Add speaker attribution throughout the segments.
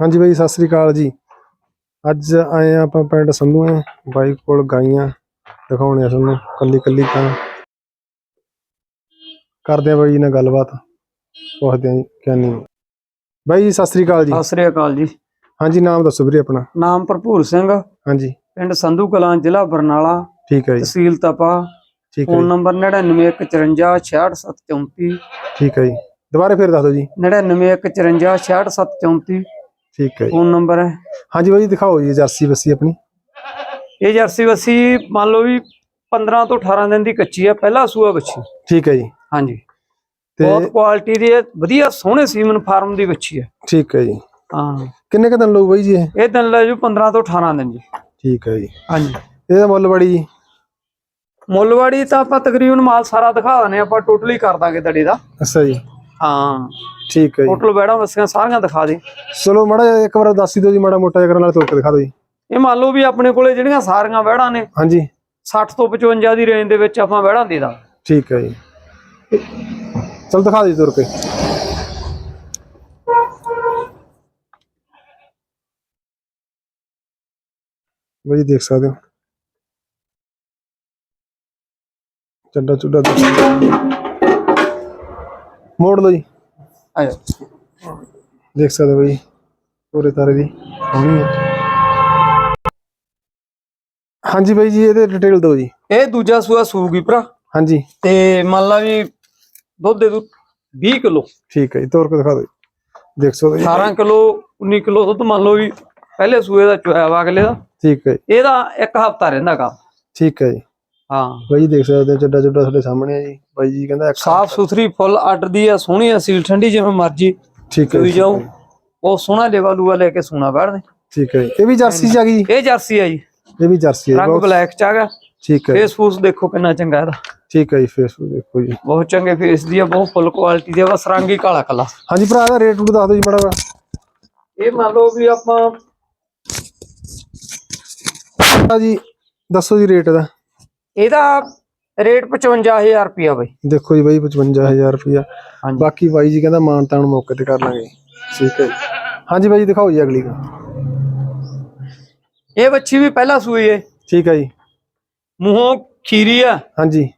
Speaker 1: ਹਾਂਜੀ ਬਾਈ ਸਤਿ ਸ੍ਰੀ ਅਕਾਲ ਜੀ। ਅੱਜ ਆਏ ਆ ਆਪਾਂ ਪਿੰਡ ਸੰਧੂਆਂ ਬਾਈ ਕੋਲ ਗਾਈਆਂ ਦਿਖਾਉਣੇ ਆ ਤੁਹਾਨੂੰ ਕੱਲੀ ਕੱਲੀ ਤਾਂ ਕਰਦੇ ਆ ਬਾਈ ਜੀ ਨਾਲ ਗੱਲਬਾਤ ਪੁੱਛਦੇ ਆ ਕਿਆ ਨਹੀਂ ਬਾਈ ਜੀ ਸਤਿ ਸ੍ਰੀ ਅਕਾਲ ਜੀ।
Speaker 2: ਸਤਿ ਸ੍ਰੀ ਅਕਾਲ ਜੀ।
Speaker 1: ਹਾਂਜੀ ਨਾਮ ਦੱਸੋ ਵੀਰੇ ਆਪਣਾ।
Speaker 2: ਨਾਮ ਭਰਪੂਰ ਸਿੰਘ।
Speaker 1: ਹਾਂਜੀ।
Speaker 2: ਪਿੰਡ ਸੰਧੂ ਕਲਾਂ ਜ਼ਿਲ੍ਹਾ ਬਰਨਾਲਾ।
Speaker 1: ਠੀਕ ਹੈ ਜੀ।
Speaker 2: ਤਹਿਸੀਲ ਤਪਾ।
Speaker 1: ਠੀਕ ਹੈ
Speaker 2: ਫੋਨ ਨੰਬਰ 9914566734
Speaker 1: ਠੀਕ ਹੈ ਜੀ। ਦੁਬਾਰਾ ਫੇਰ ਦੱਸ ਦਿਓ ਜੀ।
Speaker 2: 9914566734
Speaker 1: ਠੀਕ ਹੈ ਜੀ।
Speaker 2: ਫੋਨ ਨੰਬਰ ਹੈ।
Speaker 1: ਹਾਂਜੀ ਬਾਈ ਜੀ ਦਿਖਾਓ ਜੀ ਜਰਸੀ ਬੱਸੀ ਆਪਣੀ।
Speaker 2: ਇਹ ਜਰਸੀ ਵਸੀ ਮੰਨ ਲਓ ਵੀ 15 ਤੋਂ 18 ਦਿਨ ਦੀ ਕੱਚੀ ਹੈ ਪਹਿਲਾ ਸੂਆ ਬੱਚੀ।
Speaker 1: ਠੀਕ ਹੈ ਜੀ।
Speaker 2: ਹਾਂਜੀ।
Speaker 1: ਤੇ
Speaker 2: ਬਹੁਤ ਕੁਆਲਿਟੀ ਦੀ ਹੈ ਵਧੀਆ ਸੋਹਣੇ ਸੀਮਨ ਫਾਰਮ ਦੀ ਬੱਚੀ ਹੈ।
Speaker 1: ਠੀਕ ਹੈ ਜੀ।
Speaker 2: ਹਾਂ।
Speaker 1: ਕਿੰਨੇ ਕ ਦਿਨ ਲਊ ਬਾਈ ਜੀ ਇਹ?
Speaker 2: ਇਹ ਦਿਨ ਲੈ ਜੂ 15 ਤੋਂ 18 ਦਿਨ ਜੀ।
Speaker 1: ਠੀਕ ਹੈ ਜੀ।
Speaker 2: ਹਾਂਜੀ।
Speaker 1: ਇਹਦਾ ਮੁੱਲ ਬੜੀ ਜੀ?
Speaker 2: ਮੁੱਲਵਾੜੀ ਤਾਂ ਆਪਾਂ ਤਕਰੀਬਨ ਮਾਲ ਸਾਰਾ ਦਿਖਾ ਦਨੇ ਆਪਾਂ ਟੋਟਲੀ ਕਰ ਦਾਂਗੇ ਦੜੀ ਦਾ।
Speaker 1: ਅੱਛਾ ਜੀ।
Speaker 2: ਹਾਂ।
Speaker 1: ਠੀਕ ਹੈ ਜੀ।
Speaker 2: ਟੋਟਲ ਬੈੜਾਂ ਵਸੀਆਂ ਸਾਰੀਆਂ ਦਿਖਾ ਦੇ।
Speaker 1: ਚਲੋ ਮਾੜਾ ਜਿਹਾ ਇੱਕ ਵਾਰ ਦੱਸ ਹੀ ਦਿਓ ਜੀ ਮਾੜਾ ਮੋਟਾ ਜਿਹਾ ਕਰਨ ਨਾਲ ਤੋੜ ਕੇ ਦਿਖਾ ਦਿਓ ਜੀ।
Speaker 2: ਇਹ ਮੰਨ ਲਓ ਵੀ ਆਪਣੇ ਕੋਲੇ ਜਿਹੜੀਆਂ ਸਾਰੀਆਂ ਵਹਿੜਾਂ ਨੇ
Speaker 1: ਹਾਂਜੀ।
Speaker 2: 60 ਤੋਂ 55 ਦੀ ਰੇਂਜ ਦੇ ਵਿੱਚ ਆਪਾਂ ਵਹਿੜਾਂ ਦੇ ਦਾਂ
Speaker 1: ਠੀਕ ਹੈ ਜੀ। ਚਲ ਦਿਖਾ ਜੀ ਤੁਰ ਕੇ। ਬਈ ਦੇਖ ਸਕਦੇ ਹੋ। ਚੱਡਾ ਚੁੱਡਾ ਦੇਖ ਸਕਦੇ ਹੋ। ਮੋੜ ਲਓ ਜੀ।
Speaker 2: ਆਜੋ
Speaker 1: ਦੇਖ ਸਕਦੇ ਹੋ ਬਈ ਪੂਰੇ ਤਾਰੇ ਦੀ ਸੋਹਣੀ ਹੈ। ਹਾਂਜੀ ਬਾਈ ਜੀ ਇਹਦੇ ਡਿਟੇਲ ਦਿਓ ਜੀ।
Speaker 2: ਇਹ ਦੂਜਾ ਸੂਆ ਸੂਗੀ ਭਰਾ।
Speaker 1: ਹਾਂਜੀ।
Speaker 2: ਤੇ ਮੰਨ ਲਾ ਵੀ ਦੁੱਧ ਦੇ ਦੂ 20 ਕਿਲੋ।
Speaker 1: ਠੀਕ ਹੈ ਜੀ ਤੋਰ ਕੇ ਦਿਖਾ ਦਿਓ ਜੀ। ਦੇਖ ਸਕਦੇ ਹੋ ਜੀ।
Speaker 2: 18 ਕਿਲੋ 19 ਕਿਲੋ ਦੁੱਧ ਮੰਨ ਲਓ ਵੀ ਪਹਿਲੇ ਸੂਏ ਦਾ ਚੁਆਇਆ ਵਾ ਅਗਲੇ ਦਾ।
Speaker 1: ਠੀਕ ਹੈ ਜੀ,
Speaker 2: ਇਹਦਾ ਇੱਕ ਹਫਤਾ ਰਹਿੰਦਾ ਕੰਮ।
Speaker 1: ਠੀਕ ਹੈ ਜੀ।
Speaker 2: ਹਾਂ।
Speaker 1: ਬਾਈ ਜੀ ਦੇਖ ਸਕਦੇ ਹੋ ਚੱਡਾ ਚੁੱਡਾ ਤੁਹਾਡੇ ਸਾਹਮਣੇ ਹੈ ਜੀ। ਬਾਈ ਜੀ ਕਹਿੰਦਾ
Speaker 2: ਸਾਫ਼ ਸੁਥਰੀ ਫੁੱਲ ਆਰਡਰ ਦੀ ਆ ਸੋਹਣੀ ਆ ਸੀਲ ਠੰਡੀ ਜਿਵੇਂ ਮਰਜ਼ੀ।
Speaker 1: ਠੀਕ ਹੈ ਜੀ,
Speaker 2: ਜਾਓ ਬਹੁਤ ਸੋਹਣਾ ਲੇਵਾ ਲੂਆ ਲੈ ਕੇ ਸੋਨਾ ਬੈਠਦੇ
Speaker 1: ਠੀਕ ਹੈ। ਇਹ ਵੀ ਜਰਸੀ ਚ ਆ ਗਈ?
Speaker 2: ਇਹ ਜਰਸੀ ਆ ਜੀ।
Speaker 1: ਇਹ ਵੀ ਜਰਸੀ ਹੈ
Speaker 2: ਰੰਗ ਬਲੈਕ ਚ ਆ ਗਿਆ।
Speaker 1: ਠੀਕ ਹੈ
Speaker 2: ਫੇਸ ਫੂਸ ਦੇਖੋ ਕਿੰਨਾ ਚੰਗਾ ਇਹਦਾ।
Speaker 1: ਠੀਕ ਹੈ ਜੀ ਫੇਸਬੁੱਕ ਦੇਖੋ ਜੀ।
Speaker 2: ਬਹੁਤ ਚੰਗੇ ਫੇਸ ਦੀ ਆ ਬਹੁਤ ਫੁੱਲ ਕੁਆਲਿਟੀ ਦੀ ਆ ਬਸ ਰੰਗ ਹੀ ਕਾਲਾ ਕਾਲਾ।
Speaker 1: ਹਾਂਜੀ ਭਰਾ ਦਾ ਰੇਟ ਰੂਟ ਦੱਸ ਦਿਓ ਜੀ ਜਿਹਾ।
Speaker 2: ਇਹ ਮੰਨ ਲਓ ਵੀ ਆਪਾਂ
Speaker 1: ਜੀ ਦੱਸੋ ਜੀ ਰੇਟ ਦਾ
Speaker 2: ਇਹਦਾ ਰੇਟ 55000 ਰੁਪਿਆ ਬਈ।
Speaker 1: ਦੇਖੋ ਜੀ ਬਾਈ 55000 ਰੁਪਇਆ।
Speaker 2: ਹਾਂਜੀ।
Speaker 1: ਬਾਕੀ ਬਾਈ ਜੀ ਕਹਿੰਦਾ ਮਾਨ ਤਾਨ ਮੌਕੇ ਤੇ ਕਰ ਲਾਂਗੇ। ਠੀਕ ਹੈ ਹਾਂਜੀ ਬਾਈ ਜੀ ਦਿਖਾਓ ਜੀ ਅਗਲੀ ਦਾ
Speaker 2: ਇਹ ਬੱਚੀ ਵੀ ਪਹਿਲਾ ਸੂਈ ਏ।
Speaker 1: ਠੀਕ ਹੈ ਜੀ।
Speaker 2: ਮੂੰਹੋਂ ਖੀਰੀ ਆ।
Speaker 1: ਹਾਂਜੀ।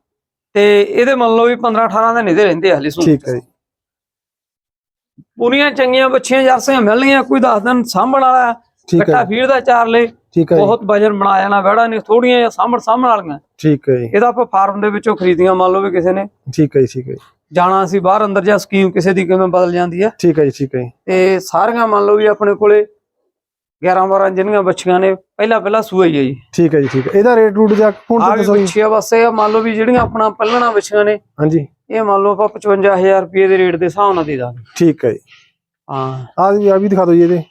Speaker 2: ਤੇ ਇਹਦੇ ਮੰਨ ਲਓ ਵੀ 15 18 ਦਿਨ ਇਹਦੇ ਰਹਿੰਦੇ ਹਲੇ ਸੂ
Speaker 1: ਠੀਕ ਹੈ ਜੀ।
Speaker 2: ਪੂਰੀਆਂ ਚੰਗੀਆਂ ਬੱਚੀਆਂ ਜਰਸੀਆਂ ਮਿਲਣਗੀਆਂ ਕੋਈ 10 ਦਿਨ ਸਾਂਭਣ ਵਾਲਾ
Speaker 1: ਠੀਕ ਹੈ
Speaker 2: ਫੀਡ ਦਾ ਚਾਰ ਲੈ
Speaker 1: ਠੀਕ ਹੈ ਜੀ।
Speaker 2: ਬਹੁਤ ਵਜਨ ਬਣਾ ਜਾਣਾ ਵੜਾ ਨਹੀਂ ਥੋੜੀਆਂ ਜਿਹਾ ਸਾਂਭਣ ਸਾਂਭਣ ਵਾਲੀਆਂ।
Speaker 1: ਠੀਕ ਹੈ ਜੀ।
Speaker 2: ਇਹਦਾ ਆਪਾਂ ਫਾਰਮ ਦੇ ਵਿੱਚੋਂ ਖਰੀਦੀਆਂ ਮੰਨ ਲਓ ਵੀ ਕਿਸੇ ਨੇ।
Speaker 1: ਠੀਕ ਹੈ ਜੀ ਠੀਕ ਹੈ ਜੀ।
Speaker 2: ਜਾਣਾ ਸੀ ਬਾਹਰ ਅੰਦਰ ਜਾਂ ਸਕੀਮ ਕਿਸੇ ਦੀ ਕਿਵੇਂ ਬਦਲ ਜਾਂਦੀ ਹੈ।
Speaker 1: ਠੀਕ ਹੈ ਜੀ ਠੀਕ ਹੈ ਜੀ।
Speaker 2: ਤੇ ਸਾਰੀਆਂ ਮੰਨ ਲਓ ਵੀ ਆਪਣੇ ਕੋਲੇ 11 12 ਜਿੰਨੀਆਂ ਬੱਚੀਆਂ ਨੇ ਪਹਿਲਾ ਪਹਿਲਾ ਸੂਆ ਹੀ ਹੈ ਜੀ।
Speaker 1: ਠੀਕ ਹੈ ਜੀ ਠੀਕ ਹੈ। ਇਹਦਾ ਰੇਟ ਰੂਟ ਜਾ ਹੁਣ ਦੱਸੋ ਜੀ।
Speaker 2: ਬੱਚੀਆਂ ਵਾਸਤੇ ਆ ਮੰਨ ਲਓ ਵੀ ਜਿਹੜੀਆਂ ਆਪਣਾ ਪੱਲਣਾ ਬੱਚੀਆਂ ਨੇ
Speaker 1: ਹਾਂਜੀ।
Speaker 2: ਇਹ ਮੰਨ ਲਓ ਆਪਾਂ 55000 ਰੁਪਏ ਦੇ ਰੇਟ ਦੇ ਹਿਸਾਬ ਨਾਲ ਦੇ ਦਾਂਗੇ।
Speaker 1: ਠੀਕ ਹੈ ਜੀ।
Speaker 2: ਹਾਂ।
Speaker 1: ਆ ਵੀ ਆ ਵੀ ਦਿਖਾ ਦਿਓ ਜੀ ਇਹਦਾ।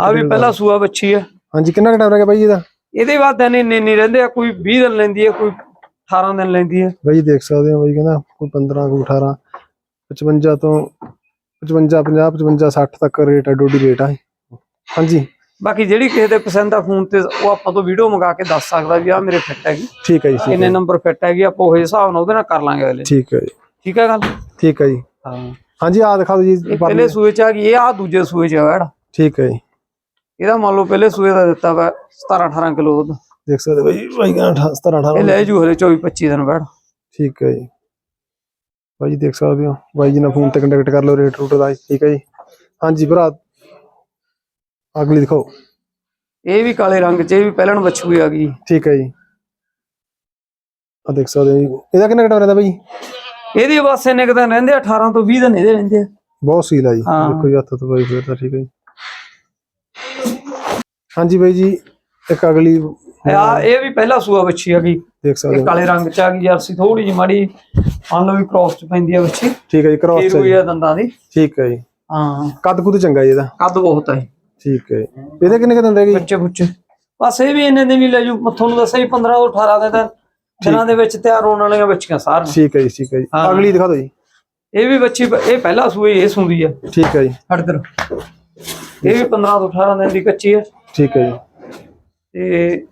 Speaker 2: ਆ ਵੀ ਪਹਿਲਾ ਸੂਆ ਬੱਚੀ ਹੈ
Speaker 1: ਹਾਂਜੀ ਕਿੰਨਾ ਟਾਈਮ ਰਹਿ ਗਿਆ ਬਾਈ ਇਹਦਾ?
Speaker 2: ਇਹਦੇ ਬਾਅਦ ਦਿਨ ਇੰਨੇ ਨਹੀਂ ਰਹਿੰਦੇ ਆ ਕੋਈ 20 ਦਿਨ ਲੈਂਦੀ ਹੈ ਕੋਈ 18 ਦਿਨ ਲੈਂਦੀ ਹੈ
Speaker 1: ਬਾਈ ਦੇਖ ਸਕਦੇ ਹੋ ਬਾਈ ਕਹਿੰਦਾ ਕੋਈ 15 ਕੋਈ 18 55 ਤੋਂ 55 50 55 60 ਤੱਕ ਰੇਟ ਹੈ ਡੋਡੀ ਰੇਟ ਹੈ ਹਾਂਜੀ।
Speaker 2: ਬਾਕੀ ਜਿਹੜੀ ਕਿਸੇ ਦੇ ਪਸੰਦ ਆ ਫੋਨ ਤੇ ਉਹ ਆਪਾਂ ਤੋਂ ਵੀਡੀਓ ਮੰਗਾ ਕੇ ਦੱਸ ਸਕਦਾ ਵੀ ਆ ਮੇਰੇ ਫਿੱਟ ਹੈਗੀ।
Speaker 1: ਠੀਕ ਹੈ ਜੀ ਹੈ
Speaker 2: ਨੰਬਰ ਫਿੱਟ ਹੈਗੀ ਆਪਾਂ ਉਹ ਹਿਸਾਬ ਨਾਲ ਉਹਦੇ ਨਾਲ ਕਰ ਲਾਂਗੇ ਅਗਲੇ।
Speaker 1: ਠੀਕ ਹੈ ਜੀ।
Speaker 2: ਠੀਕ ਹੈ ਗੱਲ?
Speaker 1: ਠੀਕ ਹੈ ਜੀ।
Speaker 2: ਹਾਂ।
Speaker 1: ਹਾਂਜੀ ਆ ਦਿਖਾ ਦਿਓ ਜੀ
Speaker 2: ਪਹਿਲੇ ਸੂਏ ਚ ਆ ਗਈ ਇਹ ਆ ਦੂਜੇ ਸੂਏ ਚ ਆ ਵੜ
Speaker 1: ਠੀਕ ਹੈ ਜੀ।
Speaker 2: ਇਹਦਾ ਮੰਨ ਲਓ ਪਹਿਲੇ ਸੂਏ ਦਾ ਦਿੱਤਾ ਵਾ 17 18 ਕਿਲੋ ਦੁੱਧ।
Speaker 1: ਦੇਖ ਸਕਦੇ ਬਾਈ ਬਾਈ ਕਹਿੰਦਾ 17
Speaker 2: ਇਹ
Speaker 1: 18
Speaker 2: ਲੈ ਜੂ ਹਲੇ 24 25 ਦਿਨ ਬੈਠ
Speaker 1: ਠੀਕ ਹੈ ਜੀ। ਬਾਈ ਜੀ ਦੇਖ ਸਕਦੇ ਹੋ ਬਾਈ ਜੀ ਨਾਲ ਫੋਨ ਤੇ ਕੰਟੈਕਟ ਕਰ ਲਓ ਰੇਟ ਰੂਟ ਦਾ ਠੀਕ ਹੈ ਜੀ। ਹਾਂਜੀ ਭਰਾ ਅਗਲੀ ਦਿਖਾਓ।
Speaker 2: ਇਹ ਵੀ ਕਾਲੇ ਰੰਗ ਚ ਇਹ ਵੀ ਪਹਿਲਣ ਬੱਛੂ ਆ ਗਈ।
Speaker 1: ਠੀਕ ਹੈ ਜੀ। ਆ ਦੇਖ ਸਕਦੇ ਹੋ ਜੀ। ਇਹਦਾ ਕਿੰਨਾ ਘਟਾ ਰਹਿੰਦਾ ਬਾਈ
Speaker 2: ਇਹਦੀ ਬਸ ਇੰਨੇ ਕੁ ਦਿਨ ਰਹਿੰਦੇ ਆ 18 ਤੋਂ 20 ਦਿਨ ਇਹਦੇ ਰਹਿੰਦੇ ਆ।
Speaker 1: ਬਹੁਤ ਸੀਲ ਆ ਜੀ।
Speaker 2: ਹਾਂ।
Speaker 1: ਦੇਖੋ ਜੀ ਹੱਥ ਤੋਂ ਬਾਈ ਫੇਰ ਤਾਂ ਠੀਕ ਹੈ ਜੀ। ਹਾਂਜੀ ਬਾਈ ਜੀ ਇੱਕ ਅਗਲੀ
Speaker 2: ਆ ਇਹ ਵੀ ਪਹਿਲਾ ਸੂਆ ਬੱਚੀ ਆ ਗਈ।
Speaker 1: ਦੇਖ ਸਕਦੇ ਹੋ।
Speaker 2: ਕਾਲੇ ਰੰਗ ਚ ਆ ਗਈ ਜਰਸੀ ਥੋੜੀ ਜਿਹੀ ਮਾੜੀ ਮੰਨ ਲਓ ਵੀ ਕ੍ਰਾਸ ਚ ਪੈਂਦੀ ਆ ਬੱਚੀ
Speaker 1: ਠੀਕ ਹੈ ਜੀ ਕ੍ਰਾਸ
Speaker 2: ਫੇਰ ਹੋਈ ਆ ਦੰਦਾਂ ਦੀ।
Speaker 1: ਠੀਕ ਹੈ ਜੀ।
Speaker 2: ਹਾਂ।
Speaker 1: ਕੱਦ ਕੁੱਦ ਚੰਗਾ ਜੀ ਇਹਦਾ?
Speaker 2: ਕੱਦ ਬਹੁਤ ਹੈ
Speaker 1: ਠੀਕ ਹੈ। ਇਹਦੇ ਕਿੰਨੇ ਕੁ ਗਏ ਜੀ?
Speaker 2: ਬੱਚੇ ਬੁੱਚੇ ਬਸ ਇਹ ਵੀ ਇੰਨੇ ਦਿਨ ਹੀ ਲੈ ਜੂ ਤੁਹਾਨੂੰ ਦੱਸਿਆ ਹੀ 15 ਤੋਂ 18 ਦੇ ਤਾਂ ਦਿਨਾਂ ਦੇ ਵਿੱਚ ਤਿਆਰ ਹੋਣ ਵਾਲੀਆਂ ਬੱਚੀਆਂ ਸਾਰੀਆਂ।
Speaker 1: ਠੀਕ ਹੈ ਜੀ ਠੀਕ ਹੈ ਜੀ। ਅਗਲੀ ਦਿਖਾ ਦਿਓ ਜੀ।
Speaker 2: ਇਹ ਵੀ ਬੱਚੀ ਇਹ ਪਹਿਲਾ ਸੂਈ ਇਹ ਸੁੰਦੀ ਆ।
Speaker 1: ਠੀਕ ਹੈ ਜੀ।
Speaker 2: ਹਟ ਦਰ ਇਹ ਵੀ 15 ਤੋਂ 18 ਦਿਨ ਦੀ ਕੱਚੀ ਹੈ
Speaker 1: ਠੀਕ ਹੈ ਜੀ।
Speaker 2: ਤੇ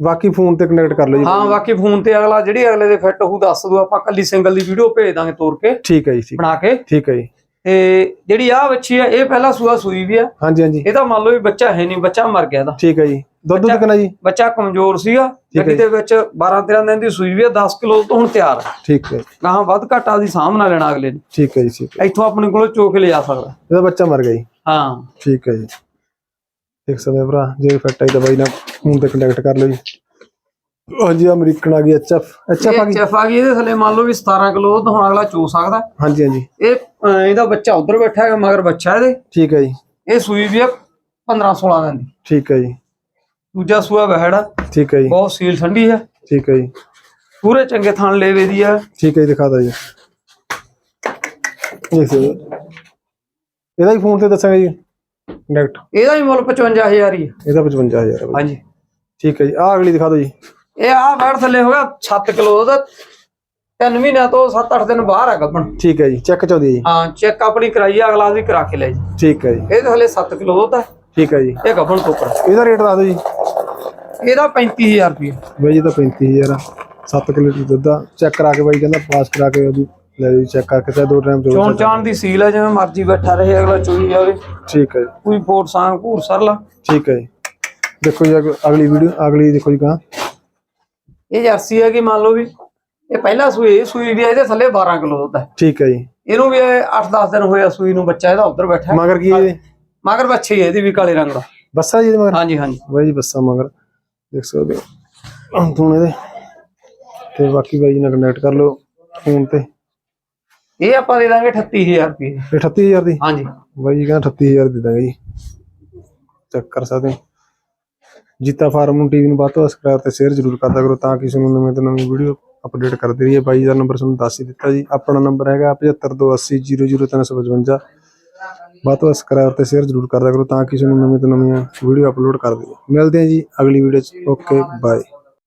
Speaker 1: ਬਾਕੀ ਫੋਨ ਤੇ ਕਨੈਕਟ ਕਰ ਲਓ ਜੀ।
Speaker 2: ਹਾਂ ਬਾਕੀ ਫੋਨ ਤੇ ਅਗਲਾ ਜਿਹੜੀ ਅਗਲੇ ਦੇ ਫਿੱਟ ਹੋਊ ਦੱਸ ਦੂ ਆਪਾਂ ਕੱਲੀ ਸਿੰਗਲ ਦੀ ਵੀਡੀਓ ਭੇਜ ਦਾਂਗੇ ਤੋਰ ਕੇ।
Speaker 1: ਠੀਕ ਹੈ ਜੀ ਠੀਕ।
Speaker 2: ਬਣਾ ਕੇ।
Speaker 1: ਠੀਕ ਹੈ ਜੀ।
Speaker 2: ਤੇ ਜਿਹੜੀ ਆ ਬੱਚੀ ਆ ਇਹ ਪਹਿਲਾ ਸੂਆ ਸੂਈ ਵੀ ਆ।
Speaker 1: ਹਾਂਜੀ ਹਾਂਜੀ।
Speaker 2: ਇਹਦਾ ਮੰਨ ਲਓ ਵੀ ਬੱਚਾ ਹੈ ਨਹੀਂ ਬੱਚਾ ਮਰ ਗਿਆ ਇਹਦਾ।
Speaker 1: ਠੀਕ ਹੈ ਜੀ। ਦੁੱਧ ਦੁੱਧ ਕਿੰਨਾ ਜੀ?
Speaker 2: ਬੱਚਾ ਕਮਜ਼ੋਰ ਸੀਗਾ। ਗੱਡੀ ਦੇ ਵਿੱਚ 12 13 ਦਿਨ ਦੀ ਸੂਈ ਵੀ ਆ 10 ਕਿਲੋ ਤੋਂ ਹੁਣ ਤਿਆਰ। ਆ
Speaker 1: ਠੀਕ ਹੈ
Speaker 2: ਗਾਹਾਂ ਵੱਧ ਘਾਟਾ ਦੀ ਸਾਹਮਣਾ ਲੈਣਾ ਅਗਲੇ ਨੇ।
Speaker 1: ਠੀਕ ਹੈ ਜੀ ਠੀਕ ਹੈ।
Speaker 2: ਇੱਥੋਂ ਆਪਣੇ ਕੋਲੋਂ ਚੋਕ ਕੇ ਲਿਜਾ ਸਕਦਾ।
Speaker 1: ਇਹਦਾ ਬੱਚਾ ਮਰ ਗਿਆ ਜੀ।
Speaker 2: ਹਾਂ।
Speaker 1: ਠੀਕ ਹੈ ਜੀ। ਦੇਖ ਸਕਦੇ ਹੋ ਭਰਾ ਜੇ ਫਿੱਟ ਆਈ ਤਾਂ ਬਾਈ ਨਾਲ ਫੋਨ ਤੇ ਕੰਟੈਕਟ ਕਰ ਲਓ ਜੀ। ਹਾਂਜੀ ਅਮਰੀਕਨ ਆ ਗਈ ਐਚਐਫ ਐਚਐਫ ਆ ਗਈ?
Speaker 2: ਚੈਫ ਆ ਗਈ ਇਹਦੇ ਥੱਲੇ ਮੰਨ ਲਓ ਵੀ 17 ਕਿਲੋ ਤਾਂ ਹੁਣ ਅਗਲਾ ਚੋ ਸਕਦਾ।
Speaker 1: ਹਾਂਜੀ ਹਾਂਜੀ।
Speaker 2: ਇਹ ਇਹਦਾ ਬੱਚਾ ਉਧਰ ਬੈਠਾ ਹੈਗਾ ਮਗਰ ਬੱਚਾ ਇਹਦੇ।
Speaker 1: ਠੀਕ ਹੈ ਜੀ।
Speaker 2: ਇਹ ਸੂਈ ਵੀ ਆ 15 16 ਦਿਨ ਦੀ।
Speaker 1: ਠੀਕ ਹੈ ਜੀ।
Speaker 2: ਦੂਜਾ ਸੂਆ ਵਹਿੜਾ
Speaker 1: ਠੀਕ ਹੈ ਜੀ।
Speaker 2: ਬਹੁਤ ਸੀਲ ਠੰਡੀ ਹੈ
Speaker 1: ਠੀਕ ਹੈ ਜੀ।
Speaker 2: ਪੂਰੇ ਚੰਗੇ ਥਣ ਲੇਵੇ ਦੀ ਆ।
Speaker 1: ਠੀਕ ਹੈ ਜੀ ਦਿਖਾ ਦਿਓ ਜੀ। ਇਹ ਸੇ ਇਹਦਾ ਹੀ ਫੋਨ ਤੇ ਦੱਸਾਂਗੇ ਜੀ। ਕੰਟੈਕਟ
Speaker 2: ਇਹਦਾ ਵੀ ਮੁੱਲ 55000 ਹੀ ਹੈ
Speaker 1: ਇਹਦਾ 55000 ਹੈ ਬਾਈ।
Speaker 2: ਹਾਂਜੀ।
Speaker 1: ਠੀਕ ਹੈ ਜੀ। ਆਹ ਅਗਲੀ ਦਿਖਾ ਦਿਓ ਜੀ।
Speaker 2: ਇਹ ਆ ਵੜ ਥੱਲੇ ਹੋ ਗਿਆ 7 ਕਿਲੋ ਦਾ 3 ਮਹੀਨਿਆਂ ਤੋਂ 7-8 ਦਿਨ ਬਾਹਰ ਆ ਗੱਭਣ
Speaker 1: ਠੀਕ ਹੈ ਜੀ। ਚੈੱਕ ਚਾਹੁੰਦੀ ਹੈ ਜੀ।
Speaker 2: ਹਾਂ ਚੈੱਕ ਆਪਣੀ ਕਰਾਈ ਆ ਅਗਲਾ ਵੀ ਕਰਾ ਕੇ ਲੈ ਜੀ।
Speaker 1: ਠੀਕ ਹੈ ਜੀ।
Speaker 2: ਇਹਦੇ ਥੱਲੇ 7 ਕਿਲੋ ਦੁੱਧ ਹੈ
Speaker 1: ਠੀਕ ਹੈ ਜੀ।
Speaker 2: ਇਹ ਗੱਭਣ ਟੋਕਰ
Speaker 1: ਇਹਦਾ ਰੇਟ ਦੱਸ ਦਿਓ ਜੀ।
Speaker 2: ਇਹਦਾ 35000 ਰੁਪਏ
Speaker 1: ਬਾਈ ਜੀ ਤਾਂ 35000 ਆ। 7 ਕਿਲੋ ਦੁੱਧ ਦਾ ਚੈੱਕ ਕਰਾ ਕੇ ਬਾਈ ਕਹਿੰਦਾ ਪਾਸ ਕਰਾ ਕੇ ਉਹਦੀ ਲੈ ਜੀ ਚੈੱਕ ਕਰਕੇ ਤੇ ਦੋ ਟਾਈਮ
Speaker 2: ਚੋਣ ਚਾਣ ਦੀ ਸੀਲ ਹੈ ਜਿਵੇਂ ਮਰਜ਼ੀ ਬੈਠਾ ਰਹੇ ਅਗਲਾ ਚੋਈ ਜਾਵੇ।
Speaker 1: ਠੀਕ ਹੈ ਜੀ।
Speaker 2: ਕੋਈ ਪੋਟ ਸਾਂਗ ਘੂਰ ਸਰਲਾ।
Speaker 1: ਠੀਕ ਹੈ ਜੀ। ਦੇਖੋ ਜੀ ਅਗ- ਅਗਲੀ ਵੀਡੀਓ ਅਗਲੀ ਦੇਖੋ ਜੀ ਕਹਾਂ
Speaker 2: ਇਹ ਜਰਸੀ ਹੈ ਕਿ ਮੰਨ ਲਓ ਵੀ ਇਹ ਪਹਿਲਾ ਸੂਈ ਸੂਈ ਵੀ ਇਹਦੇ ਥੱਲੇ 12 ਕਿਲੋ ਦੁੱਧ ਹੈ
Speaker 1: ਠੀਕ ਹੈ ਜੀ।
Speaker 2: ਇਹਨੂੰ ਵੀ 8-10 ਦਿਨ ਹੋਇਆ ਸੂਈ ਨੂੰ ਬੱਚਾ ਇਹਦਾ ਉੱਧਰ ਬੈਠਾ।
Speaker 1: ਮਗਰ ਕੀ
Speaker 2: ਮਗਰ ਬੱਚੇ ਹੀ ਇਹਦੀ ਵੀ ਕਾਲੇ ਰੰਗ ਦਾ।
Speaker 1: ਬੱਸਾ ਜੀ ਮਗਰ?
Speaker 2: ਹਾਂਜੀ ਹਾਂਜੀ।
Speaker 1: ਬਾਈ ਜੀ ਬੱਸਾ ਮਗਰ। ਦੇਖ ਸਕਦੇ ਹੋ। ਹੁਣ ਇਹਦੇ ਤੇ ਬਾਕੀ ਬਾਈ ਜੀ ਨਾਲ ਕੰਟੈਕਟ ਕਰ ਲਓ ਫੋਨ ਤੇ।
Speaker 2: ਇਹ ਆਪਾਂ ਦੇ ਦਾਂਗੇ 38000 ਰੁਪਏ।
Speaker 1: ਇਹ 38000 ਦੀ?
Speaker 2: ਹਾਂਜੀ।
Speaker 1: ਬਾਈ ਜੀ ਕਹਿੰਦਾ 38000 ਦੇ ਦਾਂਗੇ ਜੀ। ਚੈੱਕ ਕਰ ਸਕਦੇ ਜੀਤਾ ਫਾਰਮ ਨੂੰ ਟੀਵੀ ਨੂੰ ਵੱਧ ਤੋਂ ਵੱਧ ਸਬਸਕ੍ਰਾਈਬ ਤੇ ਸ਼ੇਅਰ ਜ਼ਰੂਰ ਕਰਦਾ ਕਰੋ ਤਾਂ ਕਿ ਤੁਹਾਨੂੰ ਨਵੇਂ ਤੋਂ ਨਵੀਂ ਵੀਡੀਓ ਅਪਡੇਟ ਕਰਦੇ ਰਹੀਏ। ਬਾਈ ਦਾ ਨੰਬਰ ਤੁਹਾਨੂੰ ਦੱਸ ਹੀ ਦਿੱਤਾ ਜੀ। ਆਪਣਾ ਨੰਬਰ ਹੈਗਾ 7528000355 ਵੱਧ ਤੋਂ ਸਬਸਕ੍ਰਾਈਬ ਤੇ ਸ਼ੇਅਰ ਜ਼ਰੂਰ ਕਰਦਾ ਕਰੋ ਤਾਂ ਕਿ ਤੁਹਾਨੂੰ ਨਵੇਂ ਤੋਂ ਨਵੀਆਂ ਵੀਡੀਓ ਅਪਲੋਡ ਕਰ ਦਈਏ ਮਿਲਦੇ ਹਾਂ ਜੀ ਅਗਲੀ ਵੀਡੀਓ 'ਚ। Okay bye